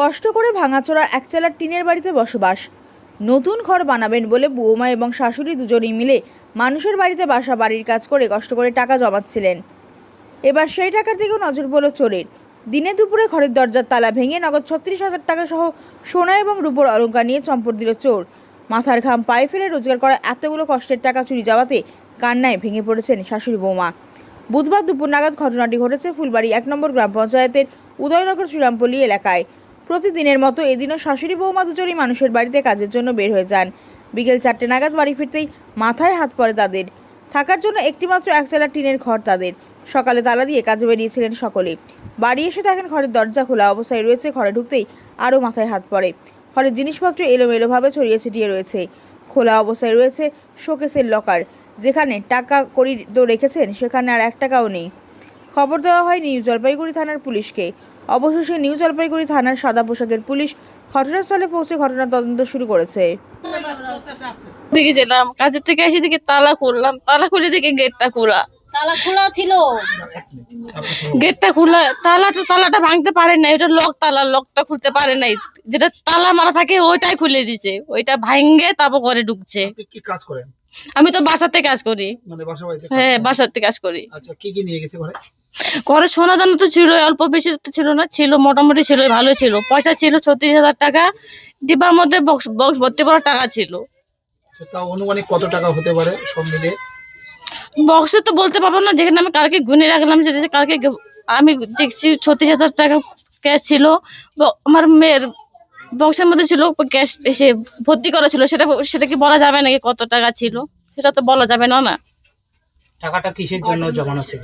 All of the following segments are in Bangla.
কষ্ট করে ভাঙাচোরা একচালার টিনের বাড়িতে বসবাস। নতুন ঘর বানাবেন বলে বৌমা এবং শাশুড়ি দুজনেই মিলে মানুষের বাড়িতে বাসা, বাড়ির কাজ করে কষ্ট করে টাকা জমাচ্ছিলেন। এবার সেই টাকার দিকেও নজর পড়ল চোরের। দিনে দুপুরে ঘরের দরজার তালা ভেঙে নগদ ছত্রিশ হাজার টাকা সহ সোনা এবং রূপোর অলঙ্কার নিয়ে চম্পট দিল চোর। মাথার ঘাম পায়ে ফেলে রোজগার করা এতগুলো কষ্টের টাকা চুরি যাওয়াতে কান্নায় ভেঙে পড়েছেন শাশুড়ি বৌমা। বুধবার দুপুর নাগাদ ঘটনাটি ঘটেছে ফুলবাড়ি এক নম্বর গ্রাম পঞ্চায়েতের উদয়নগর শ্রীরামপল্লী এলাকায়। প্রতিদিনের মতো এদিনও শাশুড়ি বৌমা দুজনই মানুষের বাড়িতে কাজের জন্য বের হয়ে যান। বিকেল চারটে নাগাদ বাড়ি ফিরতেই মাথায় হাত পড়ে তাদের। থাকার জন্য একটিমাত্র একচালা টিনের ঘর তাদের। সকালে তালা দিয়ে কাজে বেরিয়েছিলেন সকলে। বাড়ি এসে দেখেন ঘরের দরজা খোলা অবস্থায় রয়েছে, ঘরে ঢুকতেই আরও মাথায় হাত পড়ে। ঘরের জিনিসপত্র এলোমেলোভাবে ছড়িয়ে ছিটিয়ে রয়েছে। খোলা অবস্থায় রয়েছে শোকেসের লকার। যেখানে টাকা করি তো রেখেছেন, সেখানে আর এক টাকাও নেই। খবর দেওয়া হয় নিউ জলপাইগুড়ি থানার পুলিশকে। অবশেষে নিউ জলপাইগুড়ি থানার সাদা পোশাকের পুলিশ ঘটনাস্থলে পৌঁছে ঘটনার তদন্ত শুরু করেছে। গেলাম কাজের থেকে এসে দিকে তালা খুললাম। তালা খুলে দিকে গেটটা খোলা। তালা খোলা ছিল। গেটটা খোলা তালাটা তালাটা ভাঙতে পারে নাই। ওটা লক তালা লকটা খুলতে পারে নাই। যেটা তালা মারা থাকে ওইটাই খুলে দিছে। ওইটা ভাঙ্গে তারপর ঘরে ঢুকছে। কি কাজ করেন? আমি তো বাসাতে কাজ করি। মানে বাসা বাড়িতে হ্যাঁ? বাসাতে কাজ করি। আচ্ছা কি কি নিয়ে গেছে ঘরে? ঘরে সোনা দানা তো ছিল অল্প বেশি তো ছিল না ছিল মোটামুটি ছিল ভালো ছিল। পয়সা ছিল ছত্রিশ হাজার টাকা ডিব্বার মধ্যে বক্স বক্স ভর্তি করা টাকা ছিল। আচ্ছা, অনুমানিক কত টাকা হতে পারে সব বক্সে তো বলতে পারব না যেখানে আমি কালকে গুনে রাখলাম যে কালকে আমি দেখছি ছত্রিশ হাজার টাকা ক্যাশ ছিল। আমার মেয়ের বক্সের মধ্যে ছিল ক্যাশ এসে ভর্তি করা ছিল সেটা সেটা কি বলা যাবে নাকি কত টাকা ছিল? সেটা তো বলা যাবে না না। টাকাটা কিসের জন্য জমানো ছিল?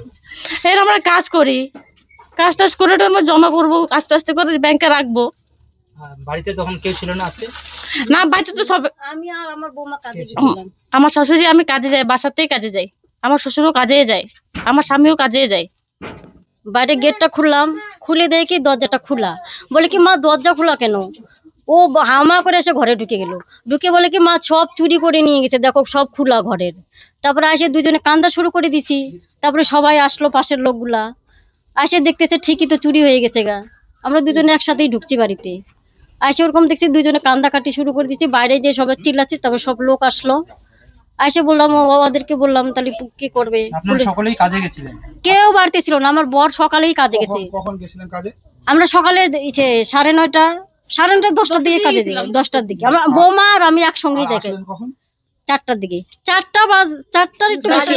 এর আমরা কাজ করি। কাজ টাজ করে আমরা জমা করব আস্তে আস্তে করে ব্যাংকে রাখব। বাড়িতে তখন কেউ ছিল না আজকে? না বাড়িতে তো সব আমি আর আমার বৌমা কাজে আমার শাশুড়ি আমি কাজে যাই বাসাতেই কাজে যাই। আমার শ্বশুরও কাজে যায় আমার স্বামীও কাজে যায়। বাইরে গেটটা খুললাম, খুলে দেখি দরজাটা খোলা। বলে কি, মা, দরজা খোলা কেন? ও হামা করে এসে ঘরে ঢুকে গেল। ঢুকে বলে কি, মা, সব চুরি করে নিয়ে গেছে, দেখো, সব খোলা ঘরের। তারপরে এসে দুজনে কান্দা শুরু করে দিছি। তারপরে সবাই আসলো পাশের লোকগুলা। আসে দেখতেছে ঠিকই তো চুরি হয়ে গেছে গা। আমরা দুজনে একসাথেই ঢুকছি বাড়িতে। আসে ওরকম দেখছি দুজনে কান্দা কাটি শুরু করে দিচ্ছি বাইরে যে সবাই চিল্লাচ্ছে, তারপর সব লোক আসলো। আসে বললাম ও বললাম তাহলে কি করবে? আপনারা সকলেই কাজে গেছিলেন? কেউ বাড়িতে ছিল না আমার বর সকালেই কাজে গেছে। কখন- কখন গেছিলেন কাজে? আমরা সকালে ইচ্ছে সাড়ে নয়টা সাড়ে নয়টা দশটার দিকে কাজে যাই দশটার দিকে। আমরা বৌমা আর আমি একসঙ্গেই যাই। চারটার দিকে। চারটা বাজ চারটার একটু বেশি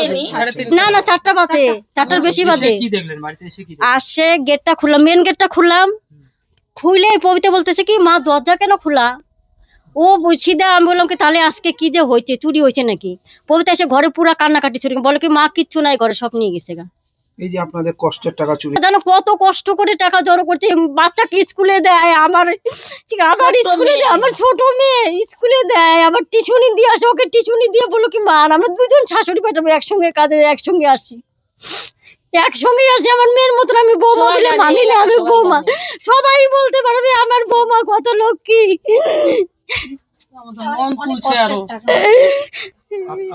না না চারটা বাজে। চারটার বেশি বাজে। এসে কি দেখলেন? বাড়িতে এসে কি দেখলেন? আসে গেটটা খুললাম মেন গেটটা খুললাম। খুলে পবিতে বলতেছে কি মা দরজা কেন খোলা? ও সিধা আমি বললাম কি তাহলে আজকে কি যে হয়েছে? চুরি হয়েছে নাকি? পবিতা এসে ঘরে পুরা কান্নাকাটি ছুরি বলে কি মা কিচ্ছু নাই ঘরে সব নিয়ে গেছে গা। এই যে আপনাদের কষ্টের টাকা চুরি জানো কত কষ্ট করে টাকা জড়ো করছে। বাচ্চাকে স্কুলে দেয়? আমার আমার স্কুলে দেয় আমার ছোট মেয়ে স্কুলে দেয়। আবার টিউশনি দিয়ে আসে ওকে টিউশনি দিয়ে বলো কি মার আমরা দুজন শাশুড়ি পাঠাবো একসঙ্গে কাজে একসঙ্গে আসি। একসঙ্গে আসি আমার মেয়ের মতন আমি বৌমা সবাই বলে মানি না আমি বৌমা। সবাই বলতে পারবে আমার বৌমা কত লক্ষ্মী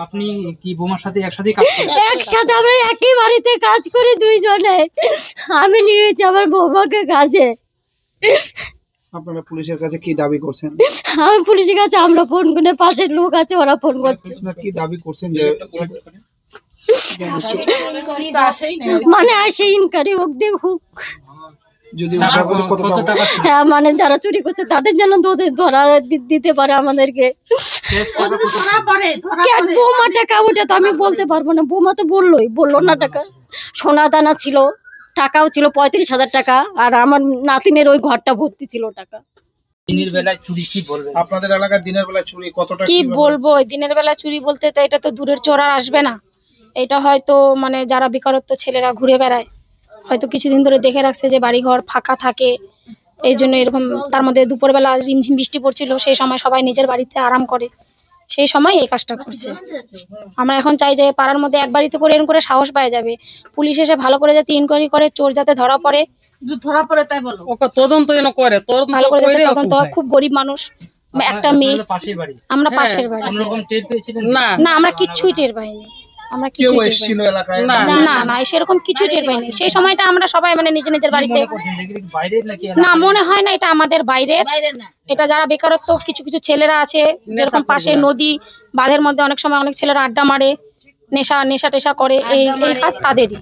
আপনি কি বোমার সাথে একসাথে কাজ করেন? একসাথে আমরা একই বাড়িতে কাজ করি দুইজনে। আমি নিয়েছি আমার বৌমাকে কাজে। আপনারা পুলিশের কাছে কি দাবি করছেন? আমি পুলিশের কাছে আমরা ফোন করে পাশের লোক আছে ওরা ফোন করছে। কি দাবি করছেন যে মানে আসে ইনকারি হোক দেব হোক। যদি? হ্যাঁ মানে যারা চুরি করছে তাদের যেন ওদের ধরা দিতে পারে আমাদেরকে। শেষ টাকা কত? বোমা টাকা ওটা তো আমি বলতে পারব না। বোমা তো বললোই বলল না টাকা। সোনা দানা ছিল টাকাও ছিল পঁয়ত্রিশ হাজার টাকা আর আমার নাতিনের ওই ঘরটা ভর্তি ছিল টাকা। দিনের বেলায় চুরি কি বলবেন? আপনাদের এলাকার দিনের বেলা চুরি কতটা কি বলব? দিনের বেলা চুরি বলতে তো এটা তো দূরের চোর আর আসবে না। এটা হয়তো মানে যারা বেকারত্ব ছেলেরা ঘুরে বেড়ায়। হয়তো কিছুদিন ধরে দেখে রাখছে যে বাড়িঘর ফাঁকা থাকে। এই জন্য এরকম তার মধ্যে দুপুরবেলা ঝিমঝিম বৃষ্টি পড়ছিল সেই সময় সবাই নিজের বাড়িতে আরাম করে। সেই সময় এই কাজটা করছে। আমরা এখন চাই যে পাড়ার মধ্যে এক বাড়িতে করে এরকম করে সাহস পাওয়া যাবে। পুলিশ এসে ভালো করে যাতে ইনকোয়ারি করে চোর যাতে ধরা পড়ে। ধরা পড়ে তাই বলো। ওকে তদন্ত যেন করে ভালো করে যাতে তদন্ত খুব গরিব মানুষ একটা মেয়ে। বাড়ি। আমরা পাশের বাড়ি। না না আমরা কিচ্ছুই টের পাইনি। আমরা কিছু এসেছিল এলাকায়? না। না না সেরকম কিছু টের পাইনি। সেই সময়টা আমরা সবাই মানে নিজের নিজের বাড়িতে না মনে হয় না এটা আমাদের বাইরের। এটা যারা বেকারত্ব কিছু কিছু ছেলেরা আছে যেরকম পাশে নদী বাঁধের মধ্যে অনেক সময় অনেক ছেলেরা আড্ডা মারে নেশা নেশা টেশা করে এই এই কাজ তাদেরই।